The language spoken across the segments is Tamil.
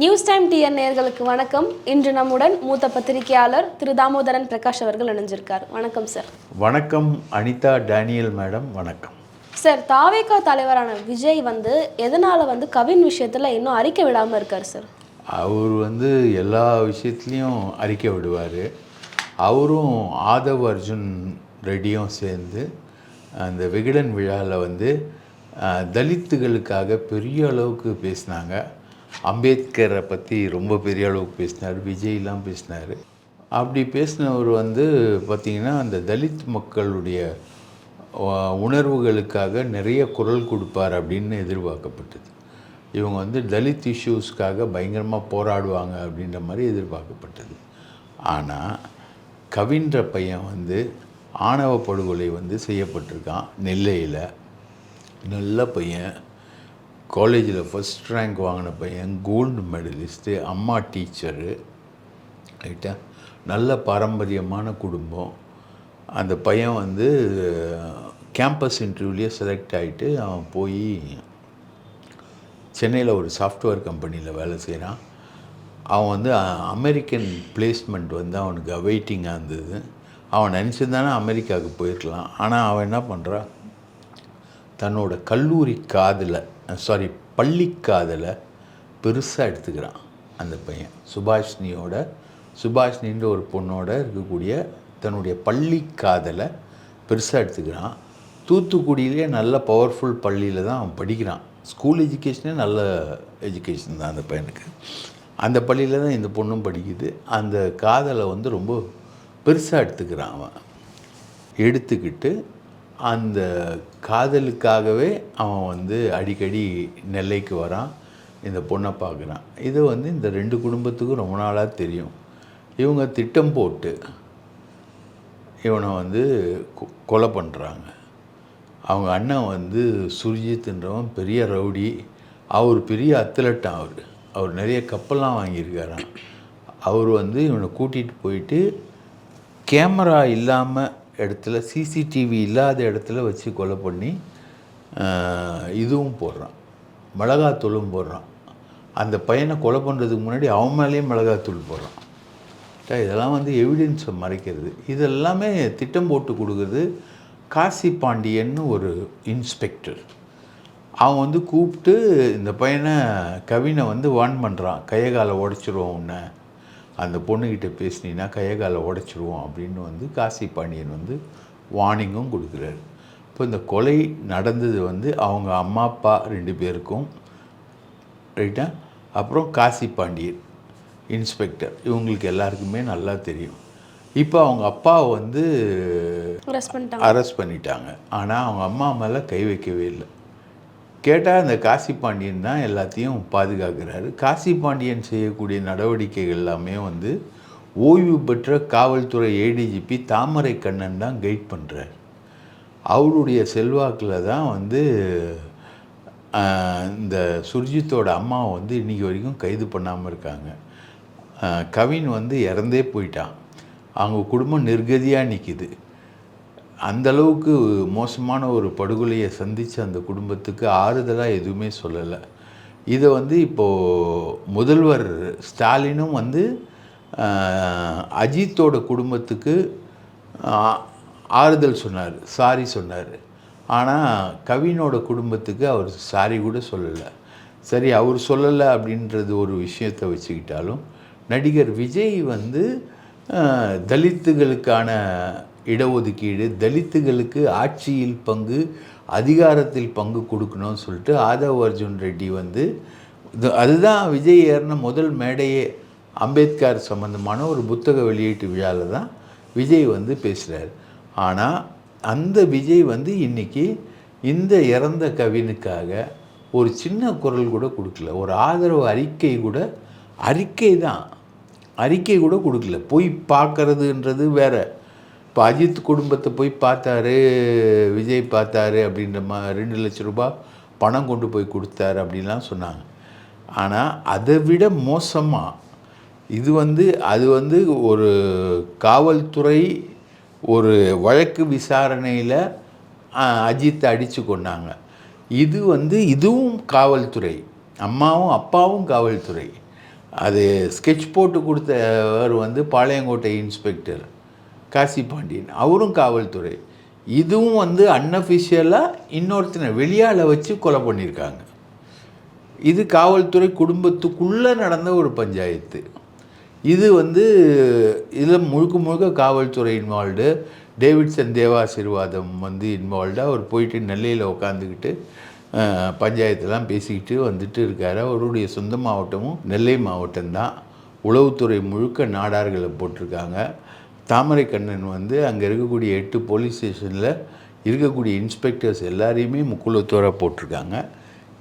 நியூஸ் டைம் டிஎன் நேயர்களுக்கு வணக்கம். இன்று நம்முடன் மூத்த பத்திரிகையாளர் திரு தாமோதரன் பிரகாஷ் அவர்கள் இணைஞ்சிருக்கார். வணக்கம் சார் வணக்கம் அனிதா டேனியல் மேடம் வணக்கம். சார் தாவேகா தலைவரான விஜய் வந்து எதனால வந்து கவின் விஷயத்துல இன்னும் அறிக்கை விடாம இருக்கார் சார் அவர் வந்து எல்லா விஷயத்துலேயும் அறிக்கை விடுவார். அவரும் ஆதவ் அர்ஜுன் ரெட்டியும் சேர்ந்து அந்த விகடன் விழாவில் வந்து தலித்துகளுக்காக பெரிய அளவுக்கு பேசினாங்க. அம்பேத்கரை பற்றி ரொம்ப பெரிய அளவுக்கு பேசினார் விஜய்லாம் பேசினார். அப்படி பேசினவர் வந்து பார்த்திங்கன்னா அந்த தலித் மக்களுடைய உணர்வுகளுக்காக நிறைய குரல் கொடுப்பார் அப்படின்னு எதிர்பார்க்கப்பட்டது. இவங்க வந்து தலித் இஷ்யூஸ்க்காக பயங்கரமாக போராடுவாங்க அப்படின்ற மாதிரி எதிர்பார்க்கப்பட்டது. ஆனால் கவின்ற பையன் வந்து ஆணவ படுகொலை வந்து செய்யப்பட்டிருக்கான் நெல்லையில். நல்ல பையன். காலேஜில் ஃபஸ்ட் ரேங்க் வாங்கின பையன் கோல்டு மெடலிஸ்ட்டு அம்மா டீச்சரு ரைட்டா நல்ல பாரம்பரியமான குடும்பம். அந்த பையன் வந்து கேம்பஸ் இன்டர்வியூலேயே செலக்ட் ஆகிட்டு அவன் போய் சென்னையில் ஒரு சாஃப்ட்வேர் கம்பெனியில் வேலை செய்கிறான் அவன் வந்து அமெரிக்கன் பிளேஸ்மெண்ட் வந்து அவனுக்கு அவைட்டிங்காக இருந்தது. அவன் நினச்சிருந்தானே அமெரிக்காவுக்கு போயிருக்கலாம். ஆனால் அவன் என்ன பண்ணுறான் தன்னோட கல்லூரி காதலை சாரி பள்ளி காதலை பெருசாக எடுத்துக்கிறான் அந்த பையன். சுபாஷினியோட சுபாஷினின்ற ஒரு பொண்ணோட இருக்கக்கூடிய தன்னுடைய பள்ளி காதலை பெருசாக எடுத்துக்கிறான். தூத்துக்குடியிலே நல்ல பவர்ஃபுல் பள்ளியில் தான் அவன் படிக்கிறான். ஸ்கூல் எஜுகேஷனே நல்ல எஜுகேஷன் தான் அந்த பையனுக்கு. அந்த பள்ளியில் தான் இந்த பொண்ணும் படிக்குது. அந்த காதலை வந்து ரொம்ப பெருசாக எடுத்துக்கிறான் அவன். எடுத்துக்கிட்டு அந்த காதலுக்காகவே அவன் வந்து அடிக்கடி நெல்லைக்கு வரான் இந்த பொண்ணை பார்க்குறான். இது வந்து இந்த ரெண்டு குடும்பத்துக்கும் ரொம்ப நாளாக தெரியும். இவங்க திட்டம் போட்டு இவனை வந்து கொ- கொலை பண்ணுறாங்க அவங்க அண்ணன் வந்து சுர்ஜித்ன்றவன் பெரிய ரவுடி. அவர் பெரிய அத்லட்டான் அவர். அவர் நிறைய கப்பல்லாம் வாங்கியிருக்காராம். அவர் வந்து இவனை கூட்டிகிட்டு போயிட்டு கேமரா இல்லாமல் இடத்துல சிசிடிவி இல்லாத இடத்துல வச்சு கொலை பண்ணி இதுவும் போடுறான். மிளகாத்தூளும் போடுறான். அந்த பையனை கொலை பண்ணுறதுக்கு முன்னாடி அவன் மேலேயே மிளகாத்தூள் போடுறான். இதெல்லாம் வந்து எவிடன்ஸை மறைக்கிறது. இதெல்லாமே திட்டம் போட்டு கொடுக்குறது காசி பாண்டியன்னு ஒரு இன்ஸ்பெக்டர் அவன் வந்து கூப்பிட்டு இந்த பையனை கவினை வந்து வான் பண்ணுறான் கையை காலை உடச்சிருவோம் உன்னை. அந்த பொண்ணுக்கிட்ட பேசினீன்னா கையை காலை உடச்சிருவோம் அப்படின்னு வந்து காசி பாண்டியன் வந்து வார்னிங்கும் கொடுக்குறாரு. இப்போ இந்த கொலை நடந்தது வந்து அவங்க அம்மா அப்பா ரெண்டு பேருக்கும் ரைட்டா அப்புறம் காசி பாண்டியன் இன்ஸ்பெக்டர் இவங்களுக்கு எல்லாருக்குமே நல்லா தெரியும். இப்போ அவங்க அப்பாவை வந்து அரெஸ்ட் பண்ணிட்டாங்க. ஆனால் அவங்க அம்மா மேலே கை வைக்கவே இல்லை. கேட்டால் அந்த காசி பாண்டியன் தான் எல்லாத்தையும் பாதுகாக்கிறாரு. காசி பாண்டியன் செய்யக்கூடிய நடவடிக்கைகள் எல்லாமே வந்து ஓய்வு பெற்ற காவல்துறை ஏடிஜிபி தாமரை கண்ணன் தான் கைட் பண்ணுறார் அவருடைய செல்வாக்கில் தான் வந்து இந்த சுர்ஜித்தோட அம்மாவை வந்து இன்றைக்கி வரைக்கும் கைது பண்ணாமல் இருக்காங்க. கவின் வந்து இறந்தே போயிட்டான். அவங்க குடும்பம் நிர்கதியாக நிற்கிது அந்த அளவுக்கு மோசமான ஒரு படுகொலையை சந்தித்த அந்த குடும்பத்துக்கு ஆறுதலாக எதுவுமே சொல்லலை. இதை வந்து இப்போது முதல்வர் ஸ்டாலினும் வந்து அஜித்தோட குடும்பத்துக்கு ஆறுதல் சொன்னார் சாரி சொன்னார். ஆனால் கவினோட குடும்பத்துக்கு அவர் சாரி கூட சொல்லலை. சரி அவர் சொல்லலை அப்படின்றது ஒரு விஷயத்தை வச்சுக்கிட்டாலும் நடிகர் விஜய் வந்து தலித்துகளுக்கான இடஒதுக்கீடு தலித்துகளுக்கு ஆட்சியில் பங்கு அதிகாரத்தில் பங்கு கொடுக்கணும்னு சொல்லிட்டு ஆதவ் அர்ஜுன் ரெட்டி வந்து அதுதான் விஜய் ஏறின முதல் மேடையே அம்பேத்கர் சம்பந்தமான ஒரு புத்தக வெளியீட்டு விழாவில் தான் விஜய் வந்து பேசுகிறார் ஆனால் அந்த விஜய் வந்து இன்னைக்கு இந்த இறந்த கவினுக்காக ஒரு சின்ன குரல் கூட கொடுக்கல. ஒரு ஆதரவு அறிக்கை கூட அறிக்கை தான். அறிக்கை கூட கொடுக்கல. போய் பார்க்கறதுன்றது வேறு. இப்போ அஜித் குடும்பத்தை போய் பார்த்தாரு விஜய் பார்த்தாரு அப்படின்ற மா ரெண்டு லட்ச ரூபாய் பணம் கொண்டு போய் கொடுத்தாரு அப்படின்லாம் சொன்னாங்க. ஆனால் அதை விட மோசமாக இது வந்து அது வந்து ஒரு காவல்துறை ஒரு வழக்கு விசாரணையில் அஜித்தை அடித்து கொண்டாங்க இது வந்து இதுவும் காவல்துறை அம்மாவும் அப்பாவும் காவல்துறை. அது ஸ்கெட்ச் போட்டு கொடுத்தவர் வந்து பாளையங்கோட்டை இன்ஸ்பெக்டர். காசி பாண்டியன். அவரும் காவல்துறை. இதுவும் வந்து அன்அஃபிஷியலாக இன்னொருத்தனை வெளியால் வச்சு கொலை பண்ணியிருக்காங்க இது காவல்துறை குடும்பத்துக்குள்ளே நடந்த ஒரு பஞ்சாயத்து. இது வந்து இதில் முழுக்க முழுக்க காவல்துறை இன்வால்வ்டு டேவிட்சன் தேவாசீர்வாதம் வந்து இன்வால்வ்டாக அவர் போயிட்டு நெல்லையில் உட்காந்துக்கிட்டு பஞ்சாயத்துலாம் பஞ்சாயத்தெல்லாம் பேசிக்கிட்டு வந்துட்டு இருக்கார். அவருடைய சொந்த மாவட்டமும் நெல்லை மாவட்டம்தான். உளவுத்துறை முழுக்க நாடார்களை போட்டிருக்காங்க. தாமரைக்கண்ணன் வந்து அங்கே இருக்கக்கூடிய எட்டு போலீஸ் ஸ்டேஷனில் இருக்கக்கூடிய இன்ஸ்பெக்டர்ஸ் எல்லாரையுமே முக்குலத்தோராக போட்டிருக்காங்க.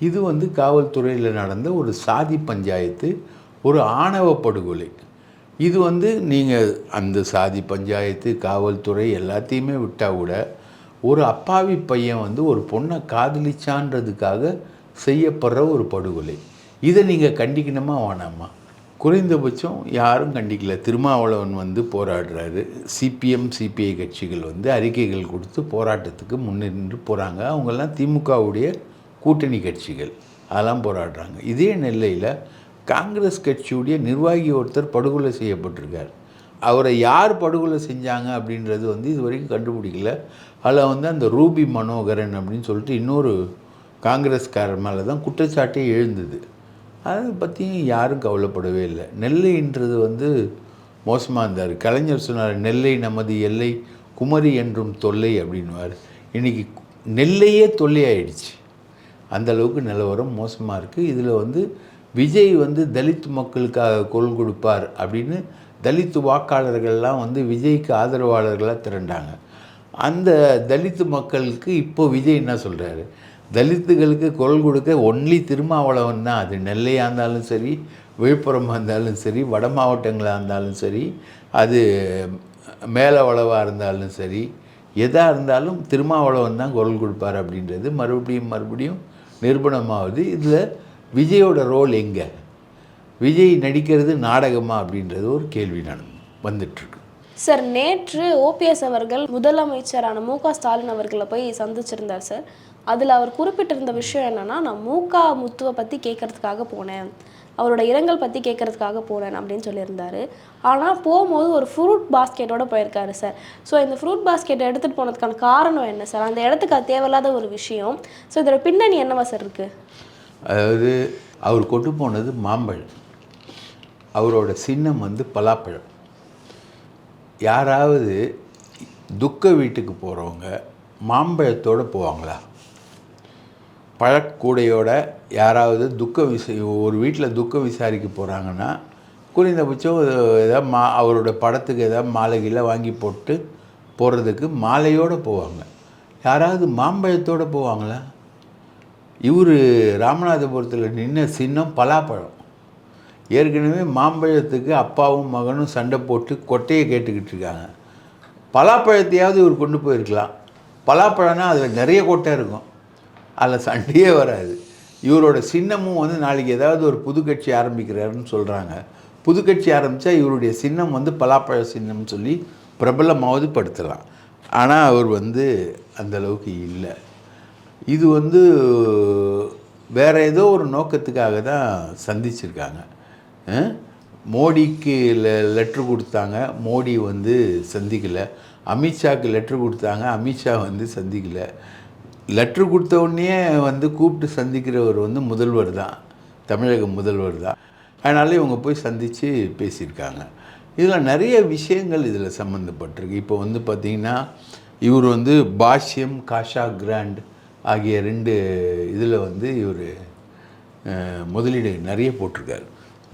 இது வந்து காவல்துறையில் நடந்த ஒரு சாதி பஞ்சாயத்து ஒரு ஆணவ படுகொலை. இது வந்து நீங்கள் அந்த சாதி பஞ்சாயத்து காவல்துறை எல்லாத்தையுமே விட்டால் கூட ஒரு அப்பாவி பையன் வந்து ஒரு பொண்ணை காதலிச்சான்றதுக்காக செய்யப்படுற ஒரு படுகொலை. இதை நீங்கள் கண்டிக்கணுமா வேணாமா? குறைந்தபட்சம் யாரும் கண்டிக்கல. திருமாவளவன் வந்து போராடுறாரு. சிபிஎம் சிபிஐ கட்சிகள் வந்து அறிக்கைகள் கொடுத்து போராட்டத்துக்கு முன்னின்று போகிறாங்க அவங்கெல்லாம் திமுகவுடைய கூட்டணி கட்சிகள். அதெல்லாம் போராடுறாங்க. இதே நெல்லையில் காங்கிரஸ் கட்சியுடைய நிர்வாகி ஒருத்தர் படுகொலை செய்யப்பட்டிருக்கார். அவரை யார் படுகொலை செஞ்சாங்க அப்படின்றது வந்து இது வரைக்கும் கண்டுபிடிக்கல. அதில் வந்து அந்த ரூபி மனோகரன் அப்படின்னு சொல்லிட்டு இன்னொரு காங்கிரஸ்காரர் மேலே தான் குற்றச்சாட்டே எழுந்தது. அதை பற்றியும் யாரும் கவலைப்படவே இல்லை. நெல்லைன்றது வந்து மோசமாக இருந்தார். கலைஞர் சொன்னார் நெல்லை நமது எல்லை குமரி என்றும் தொல்லை அப்படின்னுவார். இன்றைக்கி நெல்லையே தொல்லையாயிடுச்சு. அந்த அந்தளவுக்கு நிலவரம் மோசமாக இருக்குது இதில் வந்து விஜய் வந்து தலித் மக்களுக்காக குரல் கொடுப்பார் அப்படின்னு தலித் வாக்காளர்கள்லாம் வந்து விஜய்க்கு ஆதரவாளர்களாக திரண்டாங்க. அந்த தலித் மக்களுக்கு இப்போ விஜய் என்ன சொல்கிறாரு தலித்துகளுக்கு குரல் கொடுக்க ஒன்லி திருமாவளவன் தான். அது நெல்லையாக இருந்தாலும் சரி விழுப்புரமாக இருந்தாலும் சரி வட மாவட்டங்களாக இருந்தாலும் சரி அது மேலவளவாக இருந்தாலும் சரி எதாக இருந்தாலும் திருமாவளவன் தான் குரல் கொடுப்பார் அப்படின்றது. மறுபடியும் மறுபடியும் நிரூபணமாகுது இதில் விஜயோட ரோல் எங்கே? விஜய் நடிக்கிறது நாடகமா அப்படின்றது ஒரு கேள்வி நான் வந்துட்டுருக்கு. சார் நேற்று ஓபிஎஸ் அவர்கள் முதலமைச்சரான மு க ஸ்டாலின் அவர்களை போய் சந்திச்சிருந்தார் சார். அதில் அவர் குறிப்பிட்டிருந்த விஷயம் என்னென்னா நான் மூக்கா முத்துவை பற்றி கேட்கறதுக்காக போனேன். அவரோட இரங்கல் பற்றி கேட்கறதுக்காக போனேன் அப்படின்னு சொல்லியிருந்தாரு. ஆனால் போகும்போது ஒரு ஃப்ரூட் பாஸ்கெட்டோடு போயிருக்காரு சார் ஸோ இந்த ஃப்ரூட் பாஸ்கெட்டை எடுத்துகிட்டு போனதுக்கான காரணம் என்ன சார் அந்த இடத்துக்கு அது தேவையில்லாத ஒரு விஷயம். ஸோ இதோட பின்னணி என்னவா சார் இருக்குது அதாவது அவர் கொண்டு போனது மாம்பழம். அவரோட சின்னம் வந்து பலாப்பழம். யாராவது துக்க வீட்டுக்கு போகிறவங்க மாம்பழத்தோடு போவாங்களா? பழக்கூடையோட யாராவது துக்க விசை ஒரு வீட்டில் துக்க விசாரிக்க போகிறாங்கன்னா குறைந்தபட்சம் எதாவது மா அவரோட படத்துக்கு ஏதாவது மாலைகளை வாங்கி போட்டு போகிறதுக்கு மாலையோடு போவாங்க. யாராவது மாம்பழத்தோடு போவாங்களா? இவர் ராமநாதபுரத்தில் நின்ன சின்னம் பலாப்பழம். ஏற்கனவே மாம்பழத்துக்கு அப்பாவும் மகனும் சண்டை போட்டு கொட்டையை கேட்டுக்கிட்டு இருக்காங்க. பலாப்பழத்தையாவது இவர் கொண்டு போயிருக்கலாம். பலாப்பழம்னா அதில் நிறைய கொட்டை இருக்கும். அதில் சண்டையே வராது. இவரோட சின்னமும் வந்து நாளைக்கு ஏதாவது ஒரு புது கட்சி ஆரம்பிக்கிறாருன்னு சொல்கிறாங்க புது கட்சி ஆரம்பித்தா இவருடைய சின்னம் வந்து பலாப்பழ சின்னம்னு சொல்லி பிரபலமாவது படுத்தலாம். ஆனால் அவர் வந்து அந்தளவுக்கு இல்லை. இது வந்து வேறு ஏதோ ஒரு நோக்கத்துக்காக தான் சந்திச்சிருக்காங்க. மோடிக்கு லெட்ரு கொடுத்தாங்க. மோடி வந்து சந்திக்கலை. அமித்ஷாக்கு லெட்ரு கொடுத்தாங்க. அமித்ஷா வந்து சந்திக்கலை. லெட்ரு கொடுத்த உடனே வந்து கூப்பிட்டு சந்திக்கிறவர் வந்து முதல்வர் தான். தமிழக முதல்வர் தான். அதனால இவங்க போய் சந்தித்து பேசியிருக்காங்க. இதில் நிறைய விஷயங்கள் இதில் சம்மந்தப்பட்டிருக்கு இப்போ வந்து பார்த்திங்கன்னா இவர் வந்து பாஷ்யம் காஷா கிராண்ட் ஆகிய ரெண்டு இதில் வந்து இவர் முதலீடு நிறைய போட்டிருக்கார்.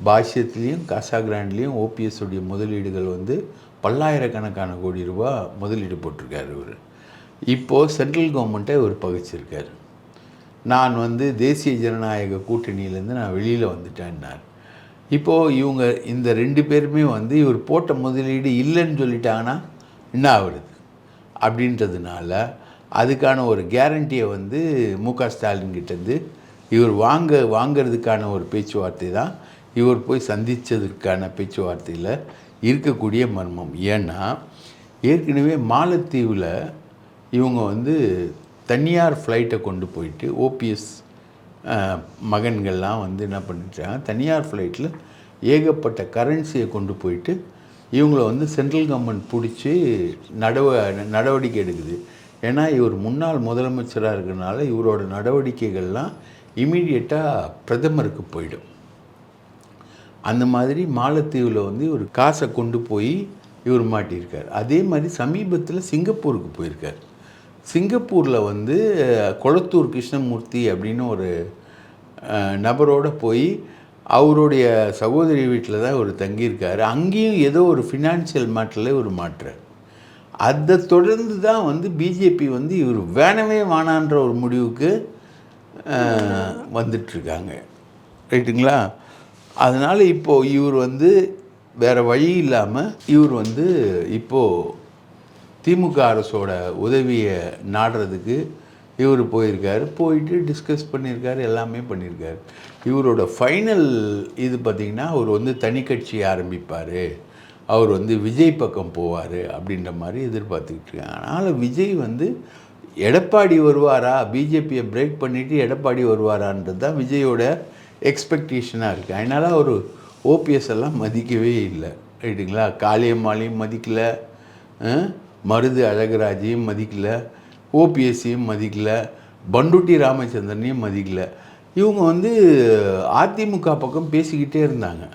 பாஷ்யத்துலேயும் காசா கிராண்ட்லேயும் ஓபிஎஸ் உடைய முதலீடுகள் வந்து பல்லாயிரக்கணக்கான கோடி ரூபா முதலீடு போட்டிருக்கார் இவர். இப்போது சென்ட்ரல் கவர்மெண்ட்டை இவர் பகிச்சிருக்கார். நான் வந்து தேசிய ஜனநாயக கூட்டணியிலேருந்து நான் வெளியில் வந்துட்டேன்னார். இப்போது இவங்க இந்த ரெண்டு பேருமே வந்து இவர் போட்ட முதலீடு இல்லைன்னு சொல்லிட்டாங்கன்னா என்ன ஆகுறது? அப்படின்றதுனால அதுக்கான ஒரு கேரண்டியை வந்து மு க ஸ்டாலின் கிட்டேருந்து இவர் வாங்க வாங்கிறதுக்கான ஒரு பேச்சுவார்த்தை தான் இவர் போய் சந்தித்ததற்கான பேச்சுவார்த்தையில் இருக்கக்கூடிய மர்மம். ஏன்னா ஏற்கனவே மாலத்தீவில் இவங்க வந்து தனியார் ஃப்ளைட்டை கொண்டு போயிட்டு ஓபிஎஸ் மகன்கள்லாம் வந்து என்ன பண்ணிட்டாங்க தனியார் ஃப்ளைட்டில் ஏகப்பட்ட கரன்சியை கொண்டு போயிட்டு இவங்கள வந்து சென்ட்ரல் கவர்மெண்ட் பிடிச்சி நடவ நடவடிக்கை எடுக்குது. ஏன்னா இவர் முன்னாள் முதலமைச்சராக இருக்கிறனால இவரோட நடவடிக்கைகள்லாம் இமீடியட்டாக பிரதமருக்கு போயிடும். அந்த மாதிரி மாலத்தீவில் வந்து இவர் காசை கொண்டு போய் இவர் மாட்டியிருக்கார். அதே மாதிரி சமீபத்தில் சிங்கப்பூருக்கு போயிருக்கார். சிங்கப்பூரில் வந்து கொளத்தூர் கிருஷ்ணமூர்த்தி அப்படின்னு ஒரு நபரோடு நபரோட போய் அவருடைய சகோதரி வீட்டில் தான் அவர் தங்கியிருக்காரு. அங்கேயும் ஏதோ ஒரு ஃபினான்ஷியல் மேட்டரில் ஒரு மாற்றார் அதை தொடர்ந்து தான் வந்து பிஜேபி வந்து இவர் வேணவே வேணான்ற ஒரு முடிவுக்கு வந்துட்டுருக்காங்க ரைட்டுங்களா? அதனால் இப்போது இவர் வந்து வேறு வழி இல்லாமல் இவர் வந்து இப்போது திமுக அரசோட உதவியை நாடுறதுக்கு இவர் போயிருக்கார் போயிட்டு டிஸ்கஸ் பண்ணியிருக்காரு எல்லாமே பண்ணியிருக்காரு. இவரோட ஃபைனல் இது பார்த்திங்கன்னா அவர் வந்து தனி கட்சி ஆரம்பிப்பார். அவர் வந்து விஜய் பக்கம் போவார் அப்படின்ற மாதிரி எதிர்பார்த்துக்கிட்டு இருக்காங்க. அதனால் விஜய் வந்து எடப்பாடி வருவாரா? பிஜேபியை பிரேக் பண்ணிவிட்டு எடப்பாடி வருவாரான்றது தான் விஜயோட எக்ஸ்பெக்டேஷனாக இருக்குது அதனால் அவர் ஓபிஎஸ் எல்லாம் மதிக்கவே இல்லை. ரைட்டுங்களா? காளியம்மாளையும் மதிக்கலை. மருது அழகராஜையும் மதிக்கல ஓபிஎஸ்சியும் மதிக்கல பண்டுட்டி ராமச்சந்திரனையும் மதிக்கல. இவங்க வந்து அதிமுக பக்கம் பேசிக்கிட்டே இருந்தாங்க.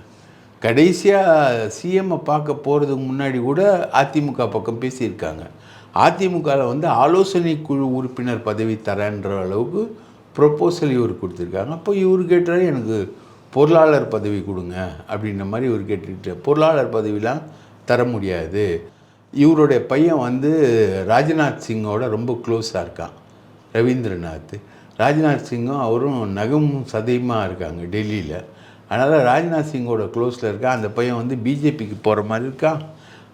கடைசியாக சிஎம்மை பார்க்க போகிறதுக்கு முன்னாடி கூட அதிமுக பக்கம் பேசியிருக்காங்க. அதிமுகவில் வந்து ஆலோசனை குழு உறுப்பினர் பதவி தரேன்ற அளவுக்கு ப்ரொப்போசல் இவர் கொடுத்துருக்காங்க. அப்போ இவர் கேட்டார் எனக்கு பொருளாளர் பதவி கொடுங்க அப்படின்ற மாதிரி இவர் கேட்டுக்கிட்டு பொருளாளர் பதவிலாம் தர முடியாது. இவருடைய பையன் வந்து ராஜ்நாத் சிங்கோட ரொம்ப க்ளோஸாக இருக்கான் ரவீந்திரநாத். ராஜ்நாத் சிங்கும் அவரும் நகமும் சதையுமாக இருக்காங்க டெல்லியில். அதனால் ராஜ்நாத் சிங்கோட க்ளோஸில் இருக்கா அந்த பையன் வந்து பிஜேபிக்கு போகிற மாதிரி இருக்கான்.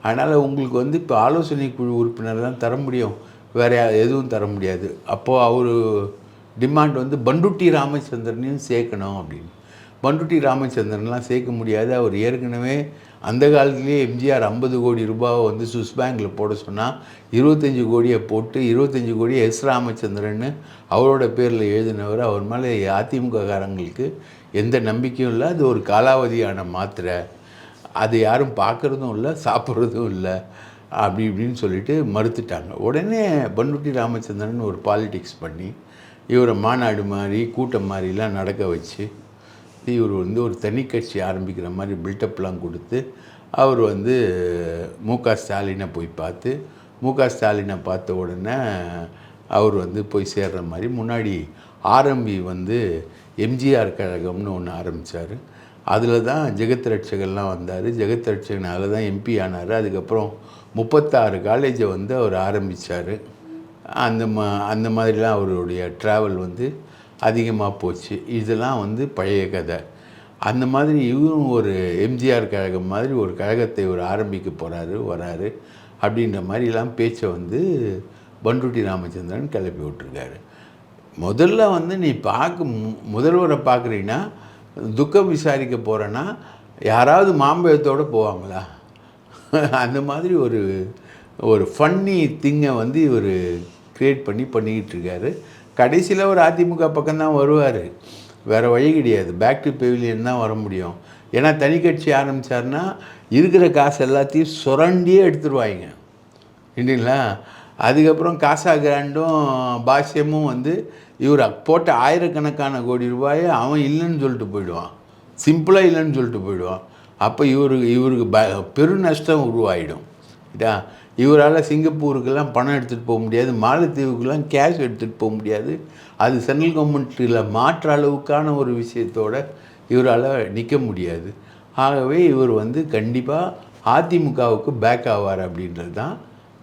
அதனால் உங்களுக்கு வந்து இப்போ ஆலோசனை குழு உறுப்பினர் தான் தர முடியும். வேறு எதுவும் தர முடியாது. அப்போது அவர் டிமாண்ட் வந்து பண்டுட்டி ராமச்சந்திரனையும் சேர்க்கணும் அப்படின்னு. பண்டுட்டி ராமச்சந்திரன்லாம் சேர்க்க முடியாது. அவர் ஏற்கனவே அந்த காலத்துலேயே எம்ஜிஆர் ஐம்பது கோடி ரூபாவை வந்து சுவிஸ் பேங்க்கில் போட சொன்னால் இருபத்தஞ்சி கோடியை போட்டு இருபத்தஞ்சி கோடியை எஸ் ராமச்சந்திரன் அவரோட பேரில் எழுதினவர். அவர் மேலே அதிமுககாரங்களுக்கு எந்த நம்பிக்கையும் இல்லை. அது ஒரு காலாவதியான மாத்திரை. அது யாரும் பார்க்குறதும் இல்லை சாப்பிட்றதும் இல்லை அப்படி இப்படின்னு சொல்லிட்டு மறுத்துட்டாங்க. உடனே பன்னுட்டி ராமச்சந்திரன் ஒரு பாலிடிக்ஸ் பண்ணி இவரை மாநாடு மாதிரி கூட்டம் மாதிரிலாம் நடக்க வச்சு இவர் வந்து ஒரு தனி கட்சி ஆரம்பிக்கிற மாதிரி பில்டப்லாம் கொடுத்து அவர் வந்து மு க ஸ்டாலினை போய் பார்த்து மு க ஸ்டாலினை பார்த்த உடனே அவர் வந்து போய் சேர்ற மாதிரி முன்னாடி ஆரம்பி வந்து எம்ஜிஆர் கழகம்னு ஒன்று ஆரம்பித்தார் அதில் தான் ஜெகத் ரட்சகர்லாம் வந்தார். ஜெகத் ரட்சகனால தான் எம்பி ஆனார். அதுக்கப்புறம் முப்பத்தாறு காலேஜை வந்து அவர் ஆரம்பித்தார் அந்த மா அந்த மாதிரிலாம் அவருடைய ட்ராவல் வந்து அதிகமாக போச்சு. இதெல்லாம் வந்து பழைய கதை. அந்த மாதிரி இவரும் ஒரு எம்ஜிஆர் கழகம் மாதிரி ஒரு கழகத்தை ஒரு ஆரம்பிக்க போகிறாரு வராரு அப்படின்ற மாதிரிலாம் பேச்சை வந்து பண்ருட்டி ராமச்சந்திரன் கிளப்பி விட்டுருக்காரு. முதல்ல வந்து நீ பார்க்க முதல்வரை பார்க்குறீங்கன்னா துக்கம் விசாரிக்க போகிறேன்னா யாராவது மாம்பழத்தோடு போவாங்களா? அந்த மாதிரி ஒரு ஒரு ஃபன்னி திங்கை வந்து இவர் க்ரியேட் பண்ணி பண்ணிக்கிட்டு இருக்காரு. கடைசியில் ஒரு அதிமுக பக்கம்தான் வருவார். வேறு வழி கிடையாது. பேக் டு பெவிலியன் தான் வர முடியும். ஏன்னா தனி கட்சி ஆரம்பித்தார்னா இருக்கிற காசு எல்லாத்தையும் சுரண்டியே எடுத்துருவாங்க. இல்லைங்களா? அதுக்கப்புறம் காசா கிராண்டும் பாஷ்யமும் வந்து இவர் போட்ட ஆயிரக்கணக்கான கோடி ரூபாயை அவன் இல்லைன்னு சொல்லிட்டு போயிடுவான். சிம்பிளாக இல்லைன்னு சொல்லிட்டு போயிடுவான். அப்போ இவருக்கு இவருக்கு ப பெரு நஷ்டம் உருவாயிடும். இதா? இவரால் சிங்கப்பூருக்கெல்லாம் பணம் எடுத்துகிட்டு போக முடியாது மாலத்தீவுக்கெல்லாம் கேஷ் எடுத்துகிட்டு போக முடியாது. அது சென்ட்ரல் கவர்மெண்ட்டில் மாற்ற அளவுக்கான ஒரு விஷயத்தோட இவரால் நிற்க முடியாது. ஆகவே இவர் வந்து கண்டிப்பாக அதிமுகவுக்கு பேக் ஆவார் அப்படின்றது தான்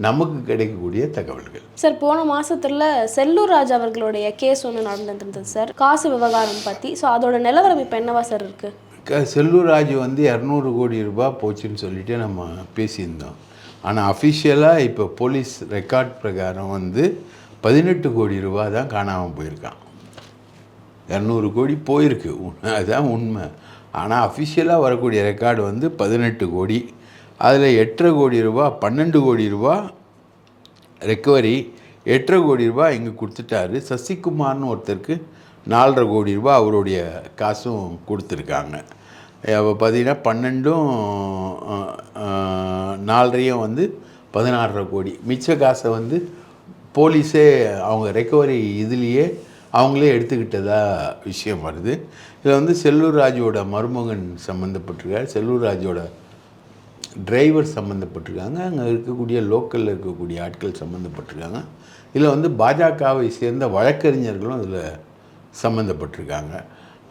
நமக்கு கிடைக்கக்கூடிய தகவல்கள். சார் போன மாசத்துல செல்லூர் ராஜ் அவர்களுடைய கேஸ் ஒன்று நடந்துருந்தது சார். காசு விவகாரம் பத்தி. ஸோ அதோட நிலவரம் இப்போ என்னவா சார் இருக்கு? க செல்லூராஜ் வந்து இரநூறு கோடி ரூபாய் போச்சுன்னு சொல்லிட்டு நம்ம பேசியிருந்தோம். ஆனால் அஃபிஷியலாக இப்போ போலீஸ் ரெக்கார்ட் பிரகாரம் வந்து பதினெட்டு கோடி ரூபா தான் காணாமல் போயிருக்கான். இரநூறு கோடி போயிருக்கு. அதுதான் உண்மை. ஆனால் அஃபிஷியலாக வரக்கூடிய ரெக்கார்டு வந்து பதினெட்டு கோடி. அதில் எட்டரை கோடி ரூபா பன்னெண்டு கோடி ரூபா ரெக்கவரி எட்டரை கோடி ரூபாய் இங்கே கொடுத்துட்டாரு. சசிகுமார்னு ஒருத்தருக்கு நாலரை கோடி ரூபாய் அவருடைய காசும் கொடுத்துருக்காங்க. அப்போ பார்த்தீங்கன்னா பன்னெண்டும் நாலரையும் வந்து பதினாறரை கோடி. மிச்ச காசை வந்து போலீஸே அவங்க ரெக்கவரி இதுலேயே அவங்களே எடுத்துக்கிட்டதா விஷயம் வருது. இதில் வந்து செல்லூர் ராஜோட மருமகன் சம்மந்தப்பட்டிருக்கார் செல்லூர் ராஜோட டிரைவர் சம்மந்தப்பட்டிருக்காங்க அங்கே இருக்கக்கூடிய லோக்கலில் இருக்கக்கூடிய ஆட்கள் சம்மந்தப்பட்டிருக்காங்க இதில் வந்து பாஜகவை சேர்ந்த வழக்கறிஞர்களும் இதில் சம்மந்தப்பட்டிருக்காங்க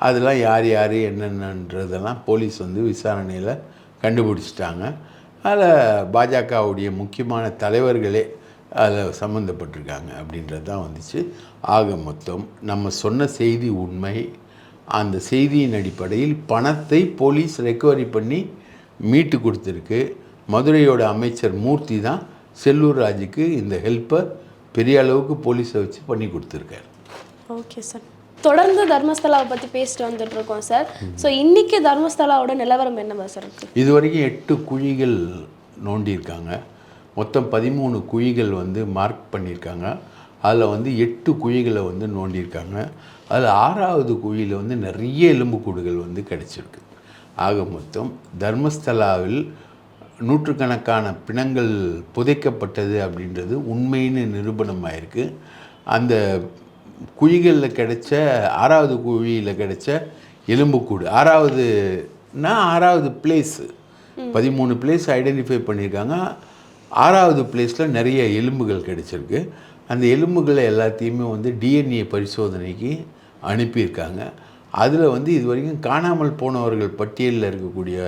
அதெல்லாம் யார் யார் என்னென்னன்றதெல்லாம் போலீஸ் வந்து விசாரணையில் கண்டுபிடிச்சிட்டாங்க. அதில் பாஜகவுடைய முக்கியமான தலைவர்களே அதில் சம்மந்தப்பட்டிருக்காங்க அப்படின்றது தான் வந்துச்சு. ஆக மொத்தம் நம்ம சொன்ன செய்தி உண்மை. அந்த செய்தியின் அடிப்படையில் பணத்தை போலீஸ் ரெக்கவரி பண்ணி மீட்டு கொடுத்துருக்கு. மதுரையோட அமைச்சர் மூர்த்தி தான் செல்லூர் ராஜுக்கு இந்த ஹெல்ப்பை பெரிய அளவுக்கு போலீஸை வச்சு பண்ணி கொடுத்துருக்காரு. Okay sir. தொடர்ந்து தர்மஸ்தலாவை பற்றி பேசிட்டு வந்துட்டு இருக்கோம் சார். ஸோ இன்னைக்கு தர்மஸ்தலாவோட நிலவரம் என்ன சார்? இது வரைக்கும் எட்டு குழிகள் நோண்டியிருக்காங்க. மொத்தம் பதிமூணு குழிகள் வந்து மார்க் பண்ணியிருக்காங்க. அதில் வந்து எட்டு குழிகளை வந்து நோண்டியிருக்காங்க. அதில் ஆறாவது குழியில் வந்து நிறைய எலும்புக்கூடுகள் வந்து கிடச்சிருக்கு. ஆக மொத்தம் தர்மஸ்தலாவில் நூற்றுக்கணக்கான பிணங்கள் புதைக்கப்பட்டது அப்படின்றது உண்மைன்னு நிரூபணமாயிருக்கு. அந்த குழிகளில் கிடைச்ச ஆறாவது குழியில் கிடைச்ச எலும்புக்கூடு. ஆறாவதுனா ஆறாவது பிளேஸு பதிமூணு பிளேஸ் ஐடென்டிஃபை பண்ணியிருக்காங்க. ஆறாவது பிளேஸில் நிறைய எலும்புகள் கிடைச்சிருக்கு. அந்த எலும்புகளை எல்லாத்தையுமே வந்து டிஎன்ஏ பரிசோதனைக்கு அனுப்பியிருக்காங்க. அதில் வந்து இது வரைக்கும் காணாமல் போனவர்கள் பட்டியலில் இருக்கக்கூடிய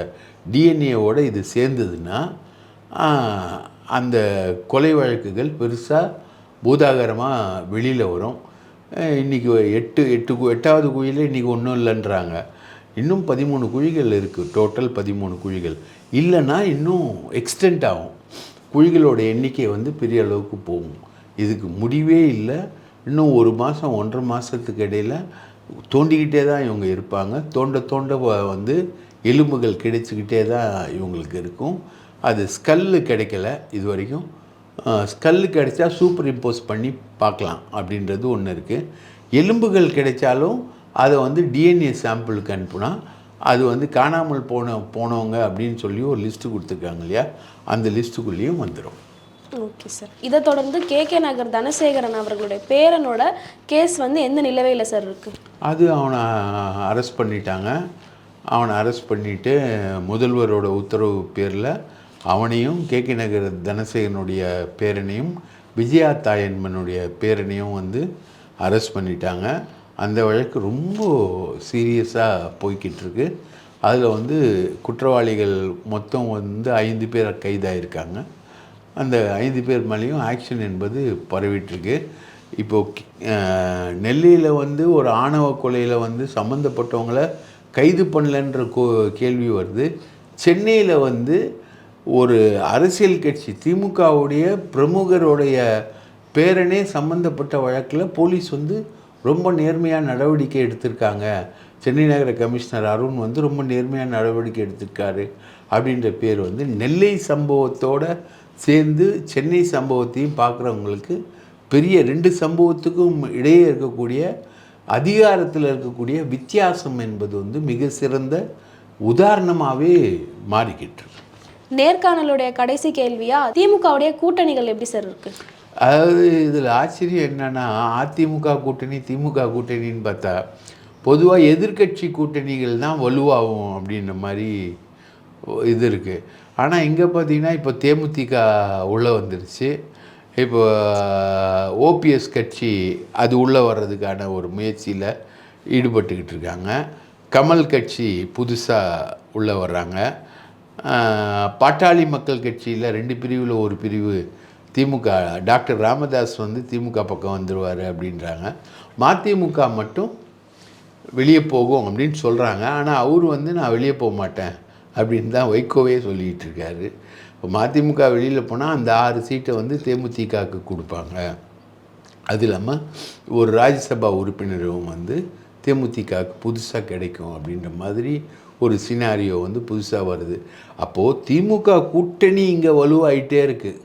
டிஎன்ஏவோடு இது சேர்ந்ததுன்னா அந்த கொலை வழக்குகள் பெருசாக பூதாகரமாக வெளியில் வரும். இன்றைக்கி இன்னைக்கு எட்டு எட்டு கு- எட்டாவது குழியில் இன்றைக்கி ஒன்றும் இல்லைன்றாங்க. இன்னும் பதிமூணு குழிகள் இருக்குது டோட்டல் பதிமூணு குழிகள். இல்லைன்னா இன்னும் எக்ஸ்டெண்ட் ஆகும். குழிகளோட எண்ணிக்கை வந்து பெரிய அளவுக்கு போகும். இதுக்கு முடிவே இல்லை. இன்னும் ஒரு மாதம் ஒன்றரை மாதத்துக்கு இடையில் தோண்டிக்கிட்டே தான் இவங்க இருப்பாங்க. தோண்ட தோண்ட வந்து எலும்புகள் கிடைச்சிக்கிட்டே தான் இவங்களுக்கு இருக்கும். அது ஸ்கல்லு கிடைக்கல இது வரைக்கும். ஸ்கல்லு கிடைச்சா சூப்பர் இம்போஸ் பண்ணி பார்க்கலாம் அப்படின்றது ஒன்று இருக்குது எலும்புகள் கிடைச்சாலும் அதை வந்து டிஎன்ஏ சாம்பிளுக்கு அனுப்புனா அது வந்து காணாமல் போன போனவங்க அப்படின்னு சொல்லி ஒரு லிஸ்ட்டு கொடுத்துருக்காங்க இல்லையா? அந்த லிஸ்ட்டுக்குள்ளேயும் வந்துடும் ஓகே சார். இதை தொடர்ந்து கே கே நகர் தனசேகரன் அவர்களுடைய பேரனோட கேஸ் வந்து எந்த நிலவையில் சார் இருக்கு? அது அவனை அரெஸ்ட் பண்ணிட்டாங்க. அவனை அரெஸ்ட் பண்ணிவிட்டு முதல்வரோட உத்தரவு பேரில் அவனையும் கே கே நகர் தனசேகரனுடைய பேரனையும் விஜயா தாயன்மனுடைய பேரனையும் வந்து அரெஸ்ட் பண்ணிட்டாங்க. அந்த வழக்கு ரொம்ப சீரியஸாக போய்கிட்டு இருக்கு அதில் வந்து குற்றவாளிகள் மொத்தம் வந்து ஐந்து பேர் கைதாயிருக்காங்க. அந்த ஐந்து பேர் மேலேயும் ஆக்ஷன் என்பது பரவிட்டுருக்கு. இப்போது நெல்லையில் வந்து ஒரு ஆணவ கொலையில் வந்து சம்மந்தப்பட்டவங்கள கைது பண்ணலன்ற கோ கேள்வி வருது. சென்னையில் வந்து ஒரு அரசியல் கட்சி திமுகவுடைய பிரமுகருடைய பேரனே சம்மந்தப்பட்ட வழக்கில் போலீஸ் வந்து ரொம்ப நேர்மையாக நடவடிக்கை எடுத்திருக்காங்க. சென்னை நகர கமிஷனர் அருண் வந்து ரொம்ப நேர்மையான நடவடிக்கை எடுத்திருக்காரு அப்படின்ற பேர் வந்து நெல்லை சம்பவத்தோட சேர்ந்து சென்னை சம்பவத்தையும் பார்க்குறவங்களுக்கு பெரிய ரெண்டு சம்பவத்துக்கும் இடையே இருக்கக்கூடிய அதிகாரத்தில் இருக்கக்கூடிய வித்தியாசம் என்பது வந்து மிக சிறந்த உதாரணமாகவே மாறிக்கிட்டு இருக்கு. நேர்காணலுடைய கடைசி கேள்வியா? திமுகவுடைய கூட்டணிகள் எப்படி சார் இருக்கு? அதாவது இதில் ஆச்சரியம் என்னன்னா அதிமுக கூட்டணி திமுக கூட்டணின்னு பார்த்தா பொதுவாக எதிர்க்கட்சி கூட்டணிகள் தான் வலுவாகும் அப்படின்ற மாதிரி இது இருக்குது ஆனால் இங்கே பார்த்தீங்கன்னா இப்போ தேமுதிக உள்ளே வந்துருச்சு. இப்போ ஓபிஎஸ் கட்சி அது உள்ளே வர்றதுக்கான ஒரு முயற்சியில் ஈடுபட்டுக்கிட்டு இருக்காங்க. கமல் கட்சி புதுசாக உள்ளே வர்றாங்க. பாட்டாளி மக்கள் கட்சியில் ரெண்டு பிரிவில் ஒரு பிரிவு திமுக. டாக்டர் ராமதாஸ் வந்து திமுக பக்கம் வந்துடுவார் அப்படின்றாங்க. மதிமுக மட்டும் வெளியே போகும் அப்படின்னு சொல்கிறாங்க ஆனால் அவர் வந்து நான் வெளியே போக மாட்டேன் அப்படின்னு தான் வைகோவே சொல்லிகிட்டு இருக்காரு. இப்போ மதிமுக வெளியில் போனால் அந்த ஆறு சீட்டை வந்து தேமுதிகவுக்கு கொடுப்பாங்க. அது இல்லாமல் ஒரு ராஜ்யசபா உறுப்பினரும் வந்து தேமுதிகவுக்கு புதுசாக கிடைக்கும் அப்படின்ற மாதிரி ஒரு சினாரியோ வந்து புதுசாக வருது. அப்போது திமுக கூட்டணி இங்கே வலுவாகிட்டே இருக்குது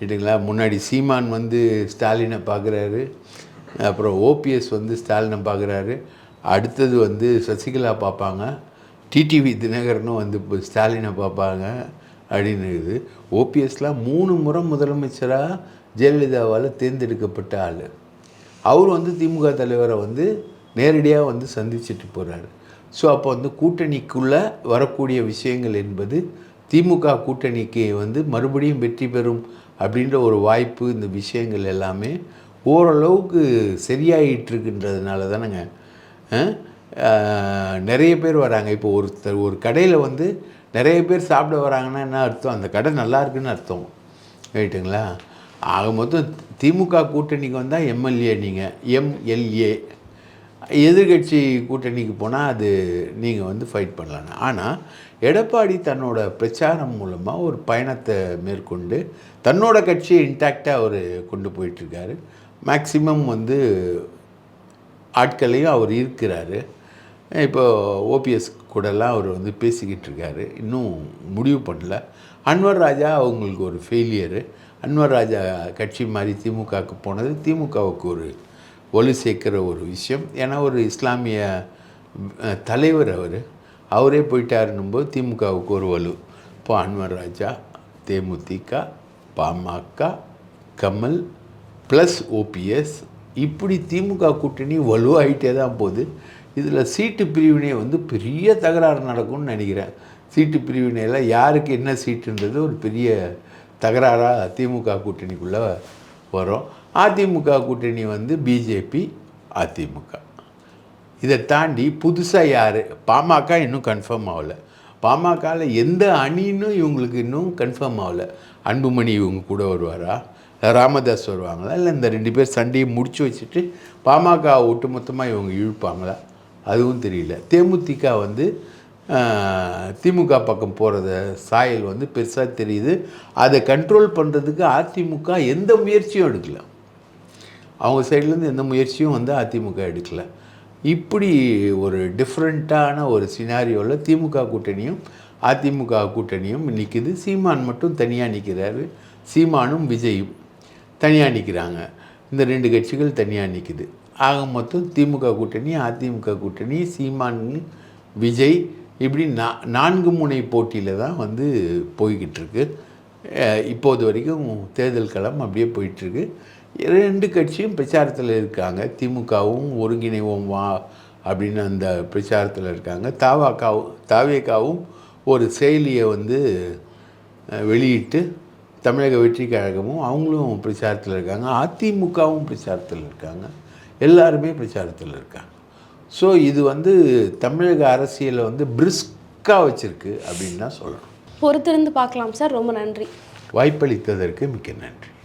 இல்லைங்களா முன்னாடி சீமான் வந்து ஸ்டாலினை பார்க்குறாரு அப்புறம் ஓபிஎஸ் வந்து ஸ்டாலினை பார்க்குறாரு அடுத்தது வந்து சசிகலா பார்ப்பாங்க டிடிவி தினகரனும் வந்து இப்போ ஸ்டாலினை பார்ப்பாங்க அப்படின்னு இருக்குது. ஓபிஎஸ்லாம் மூணு முறை முதலமைச்சராக ஜெயலலிதாவால் தேர்ந்தெடுக்கப்பட்ட ஆள். அவர் வந்து திமுக தலைவரை வந்து நேரடியாக வந்து சந்திச்சுட்டு போகிறாரு ஸோ அப்போ வந்து கூட்டணிக்குள்ளே வரக்கூடிய விஷயங்கள் என்பது திமுக கூட்டணிக்கு வந்து மறுபடியும் வெற்றி பெறும் அப்படின்ற ஒரு வாய்ப்பு இந்த விஷயங்கள் எல்லாமே ஓரளவுக்கு சரியாயிட்டுருக்குன்றதுனால தானேங்க. நிறைய பேர் வராங்க. இப்போ ஒருத்தர் ஒரு கடையில் வந்து நிறைய பேர் சாப்பிட வராங்கன்னா என்ன அர்த்தம்? அந்த கடை நல்லா இருக்குன்னு அர்த்தம். ரைட்டுங்களா ஆக மொத்தம் திமுக கூட்டணிக்கு வந்தால் எம்எல்ஏ நீங்கள் எம்எல்ஏ எதிர்கட்சி கூட்டணிக்கு போனால் அது நீங்கள் வந்து ஃபைட் பண்ணலாம் ஆனால் எடப்பாடி தன்னோட பிரச்சாரம் மூலமாக ஒரு பயணத்தை மேற்கொண்டு தன்னோட கட்சியை இன்டாக்டாக அவர் கொண்டு போயிட்டுருக்காரு. மேக்சிமம் வந்து ஆட்களையும் அவர் இருக்கிறாரு இப்போ ஓபிஎஸ் கூடலாம் அவர் வந்து பேசிக்கிட்டு இருக்காரு இன்னும் முடிவு பண்ணல. அன்வர் ராஜா அவங்களுக்கு ஒரு ஃபெயிலியரு அன்வர் ராஜா கட்சி மாதிரி திமுகவுக்கு போனது. திமுகவுக்கு ஒரு ஒளி சேர்க்கிற ஒரு விஷயம். ஏன்னா ஒரு இஸ்லாமிய தலைவர் அவர் அவரே போயிட்டாருன்னும் போது திமுகவுக்கு ஒரு வலு. இப்போ அன்வர் ராஜா தேமுதிக பாமக கமல் ப்ளஸ் ஓபிஎஸ் இப்படி திமுக கூட்டணி வலுவாகிட்டே தான் போகுது. இதில் சீட்டு பிரிவினை வந்து பெரிய தகராறு நடக்கும்னு நினைக்கிறேன். சீட்டு பிரிவினையில் யாருக்கு என்ன சீட்டுன்றது ஒரு பெரிய தகராறாக திமுக கூட்டணிக்குள்ளே வரும். அதிமுக கூட்டணி வந்து பிஜேபி அதிமுக இதை தாண்டி புதுசாக யார்? பாமக இன்னும் கன்ஃபார்ம் ஆகலை. பாமகவில் எந்த அணின்னு இவங்களுக்கு இன்னும் கன்ஃபார்ம் ஆகலை. அன்புமணி இவங்க கூட வருவாரா? ராமதாஸ் வருவாங்களா? இல்லை இந்த ரெண்டு பேர் சண்டையை முடிச்சு வச்சுட்டு பாமக ஒட்டுமொத்தமாக இவங்க இழுப்பாங்களா? அதுவும் தெரியல. தேமுதிக வந்து திமுக பக்கம் போகிறத சாயல் வந்து பெருசாக தெரியுது. அதை கண்ட்ரோல் பண்ணுறதுக்கு அதிமுக எந்த முயற்சியும் எடுக்கல. அவங்க சைட்லேருந்து எந்த முயற்சியும் வந்து அதிமுக எடுக்கலை. இப்படி ஒரு டிஃப்ரெண்ட்டான ஒரு சினாரியோவில் திமுக கூட்டணியும் அதிமுக கூட்டணியும் நிற்கிது சீமான் மட்டும் தனியாக நிற்கிறாரு சீமானும் விஜயும் தனியாக நிற்கிறாங்க இந்த ரெண்டு கட்சிகள் தனியாக நிற்கிது ஆக மொத்தம் திமுக கூட்டணி அதிமுக கூட்டணி சீமான் விஜய் இப்படி நா நான்கு முனை போட்டியில் தான் வந்து போய்கிட்டு இருக்கு. இப்போது வரைக்கும் தேர்தல் களம் அப்படியே போயிட்டுருக்கு ரெண்டு கட்சியும் பிரச்சாரத்தில் இருக்காங்க. திமுகவும் ஒருங்கிணைவோம் வா அப்படின்னு அந்த பிரச்சாரத்தில் இருக்காங்க. தாவாக்காவும் தாவேக்காவும் ஒரு செயலியை வந்து வெளியிட்டு தமிழக வெற்றி கழகமும் அவங்களும் பிரச்சாரத்தில் இருக்காங்க. அதிமுகவும் பிரச்சாரத்தில் இருக்காங்க. எல்லாருமே பிரச்சாரத்தில் இருக்காங்க. ஸோ இது வந்து தமிழக அரசியலை வந்து பிரிஸ்காக வச்சுருக்கு அப்படின்னு தான் சொல்லணும். பொறுத்திருந்து பார்க்கலாம் சார். ரொம்ப நன்றி. வாய்ப்பளித்ததற்கு மிக்க நன்றி.